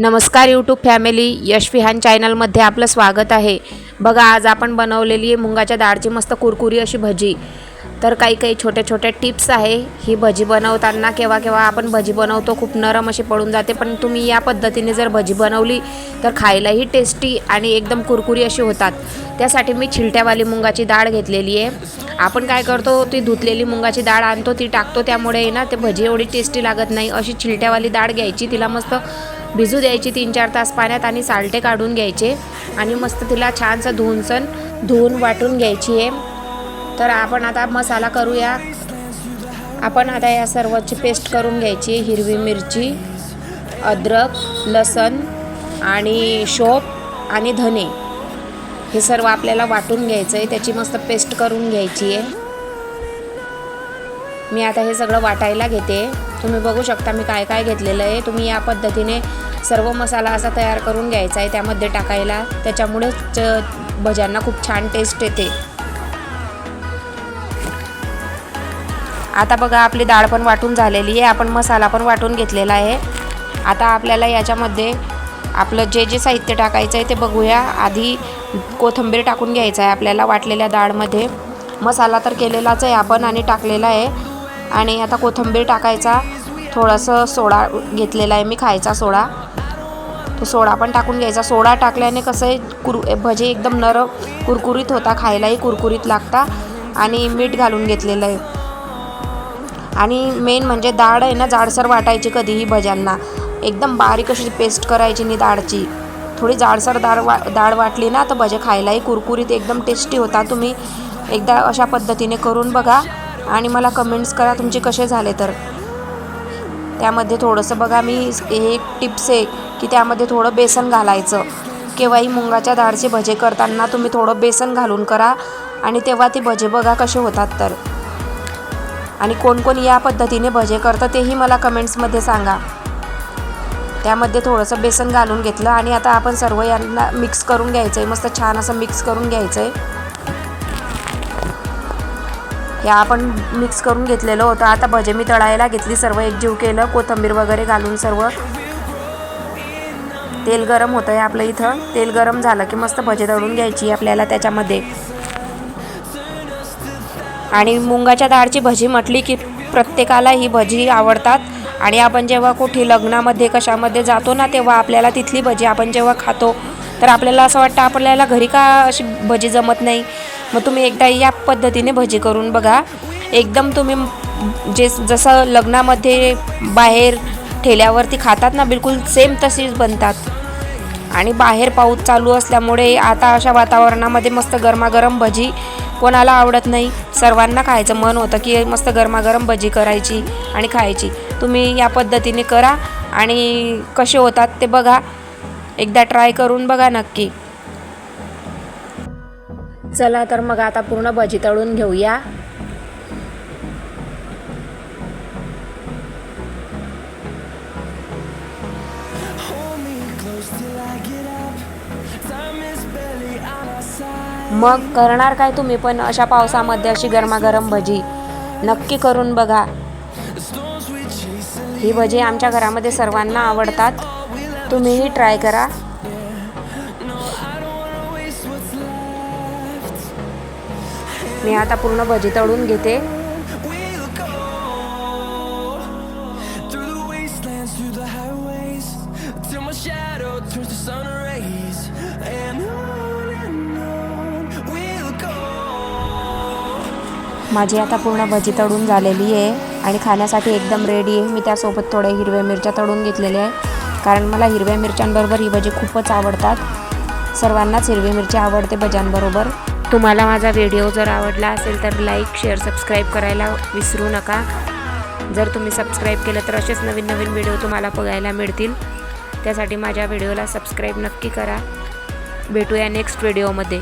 नमस्कार YouTube family यश विहान चॅनलमध्ये आपलं स्वागत आहे. बघा आज आपण बनवलेली आहे मुंगाच्या डाळची मस्त कुरकुरी अशी भजी. तर काही काही छोट्या छोट्या टिप्स आहे. ही भजी बनवताना केव्हा केव्हा आपण भजी बनवतो खूप नरम अशी पडून जाते. पण तुम्ही या पद्धतीने जर भजी बनवली तर खायलाही टेस्टी आणि एकदम कुरकुरी अशी होतात. त्यासाठी मी छिलट्यावाली मुंगाची डाळ घेतलेली आहे. आपण काय करतो ती धुतलेली मुंगाची डाळ आणतो ती टाकतो. त्यामुळे ना ते भजी एवढी टेस्टी लागत नाही. अशी छिलट्यावाली डाळ घ्यायची तिला मस्त भिजू द्यायची तीन चार तास पाण्यात आणि सालटे काढून घ्यायचे. आणि मस्त तिला छानसं धुवूनसन धुवून वाटून घ्यायची आहे तर आपण आता मसाला करूया. आपण आता या सर्वाची पेस्ट करून घ्यायची. हिरवी मिरची अद्रक लसण आणि शोप आणि धने. हे सर्व आपल्याला वाटून घ्यायचं आहे त्याची मस्त पेस्ट करून घ्यायची आहे मी आता हे सगळं वाटायला घेते. तुम्ही बघू शकता मी काय काय घेतलेलं आहे. तुम्ही या पद्धतीने सर्व मसाला असा तयार करून घ्यायचा आहे त्यामध्ये टाकायला. त्याच्यामुळेच भज्यांना खूप छान टेस्ट येते. आता बघा आपली डाळ पण वाटून झालेली आहे. आपण मसाला पण वाटून घेतलेला आहे. आता आपल्याला याच्यामध्ये आपलं जे जे साहित्य टाकायचं आहे ते बघूया. आधी कोथिंबीर टाकून घ्यायचं आहे आपल्याला वाटलेल्या डाळमध्ये. मसाला तर केलेलाच आहे आपण आणि टाकलेला आहे. आणि आता कोथिंबीर टाकायचा. थोडंसं सोडा घेतलेला आहे मी खायचा सोडा. तो सोडा पण टाकून घ्यायचा. सोडा टाकल्याने कसं आहे कुर भजे एकदम नरम कुरकुरीत होता. खायलाही कुरकुरीत लागता. आणि मीठ घालून घेतलेलं आहे. आणि मेन म्हणजे डाळ आहे ना जाडसर वाटायची कधीही भज्यांना. एकदम बारीक अशी पेस्ट करायची नी डाळची थोडी जाडसर डाळ वा डाळ वाटली ना तर भजे खायलाही कुरकुरीत एकदम टेस्टी होता. तुम्ही एकदा अशा पद्धतीने करून बघा. आणि मला कमेंट्स करा तुमचे कसे झाले तर. त्यामध्ये थोडंसं बघा मी हे टिप्स आहे की त्यामध्ये थोडं बेसन घालायचं. केव्हाही मुंगाच्या डाळचे भजे करताना तुम्ही थोडं बेसन घालून करा आणि तेव्हा ते भजे बघा कसे होतात तर. आणि कोण कोण या पद्धतीने भजे करतं तेही मला कमेंट्समध्ये सांगा. त्यामध्ये थोडंसं बेसन घालून घेतलं आणि आता आपण सर्व यांना मिक्स करून घ्यायचं आहे मस्त छान असं मिक्स करून घ्यायचं आहे या आपण मिक्स करून घेतलेलं होतं. आता भजे मी तळायला घेतली सर्व एकजीव केलं कोथिंबीर वगैरे घालून सर्व. तेल गरम होतं आहे आपलं इथं. तेल गरम झालं की मस्त भजे तळून घ्यायची आपल्याला त्याच्यामध्ये. आणि मुंगाच्या डाळची भजी म्हटली की प्रत्येकाला ही भजी आवडतात. आणि आपण जेव्हा कुठे लग्नामध्ये कशामध्ये जातो ना तेव्हा आपल्याला तिथली भजी आपण जेव्हा खातो तर आपल्याला असं वाटतं आपल्याला घरी का अशी भजी जमत नाही? मग तुम्ही एकदा या पद्धतीने भजी करून बघा. एकदम तुम्ही जे जसं लग्नामध्ये बाहेर ठेल्यावरती खातात ना बिलकुल सेम तशीच बनतात. आणि बाहेर पाऊस चालू असल्यामुळे आता अशा वातावरणामध्ये मस्त गरमागरम भजी कोणाला आवडत नाही. सर्वांना खायचं मन होतं की मस्त गरमागरम भजी करायची आणि खायची. तुम्ही या पद्धतीने करा आणि कसे होतात ते बघा. एकदा ट्राय करून बघा नक्की. चला तर मग आता पूर्ण भजी तळून घेऊया. मग करणार काय तुम्ही पण अशा पावसामध्ये अशी गरमागरम भजी? नक्की करून बघा. ही भजी आमच्या घरामध्ये सर्वांना आवडतात. तुम्हीही ट्राय करा. मी आता पूर्ण भजी तळून घेते. माझी आता पूर्ण भजी तळून झालेली आहे आणि खाण्यासाठी एकदम रेडी आहे. मी त्यासोबत थोड्या हिरव्या मिरच्या तळून घेतलेल्या आहे. कारण मला हिरव्या मिरच्यांबरोबर ही भजी खूपच आवडतात. सर्वांनाच हिरवी मिरची आवडते भज्यांबरोबर. तुम्हाला माझा व्हिडिओ जर आवडला असेल तर लाईक शेअर सबस्क्राईब करायला विसरू नका. जर तुम्ही सबस्क्राईब केलं तर असेच नवीन नवीन व्हिडिओ तुम्हाला बघायला मिळतील. त्यासाठी माझ्या व्हिडिओला सबस्क्राईब नक्की करा. भेटूया नेक्स्ट व्हिडिओमध्ये